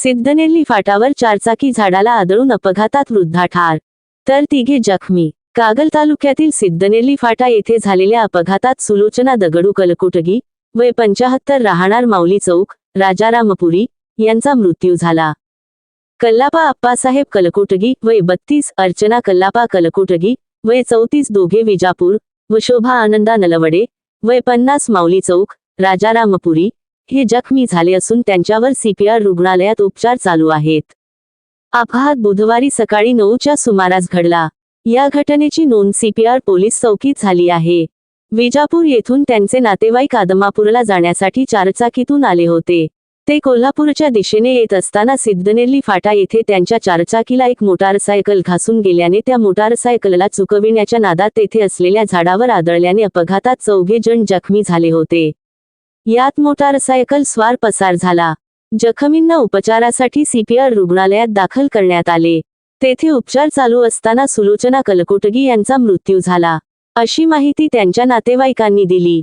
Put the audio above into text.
सिद्धनेरली फाटावर चारचाकी झाडाला आदळून अपघातात वृद्धा ठार तर तिघे जखमी. कागल तालुक्यातील सिद्धनेरली फाटा येथे झालेल्या अपघातात सुलोचना दगडू कलकुटगी वय पंचाहत्तर राहणार माऊली चौक राजारामपुरी यांचा मृत्यू झाला. कल्लापा अप्पासाहेब कलकुटगी वय बत्तीस अर्चना कल्लापा कलकुटगी वय चौतीस दोघे विजापूर व शोभा आनंदा नलवडे वय पन्नास माऊली चौक राजारामपुरी हे जखमी झाले असून त्यांच्यावर सीपीआर रुग्णालयात उपचार चालू आहेत. अपघात बुधवारी सकाळी नऊच्या सुमारास घडला. या घटनेची नोंद सीपीआर पोलीस चौकीत झाली आहे. विजापूर येथून त्यांचे नातेवाईक आदमापूरला जाण्यासाठी चारचाकीतून आले होते. ते कोल्हापूरच्या दिशेने येत असताना सिद्धनेरली फाटा येथे त्यांच्या चारचाकीला एक मोटारसायकल घासून गेल्याने त्या मोटारसायकलला चुकविण्याच्या नादात तेथे असलेल्या झाडावर आदळल्याने अपघातात चौघे जण जखमी झाले होते. यात मोटारसायकल स्वार पसार झाला. जखमींना उपचारासाठी सीपीआर रुग्णालयात दाखल करण्यात आले. तेथे उपचार चालू असताना सुलोचना कलकोटगी यांचा मृत्यू झाला. अशी माहिती त्यांच्या नातेवाईकांनी दिली.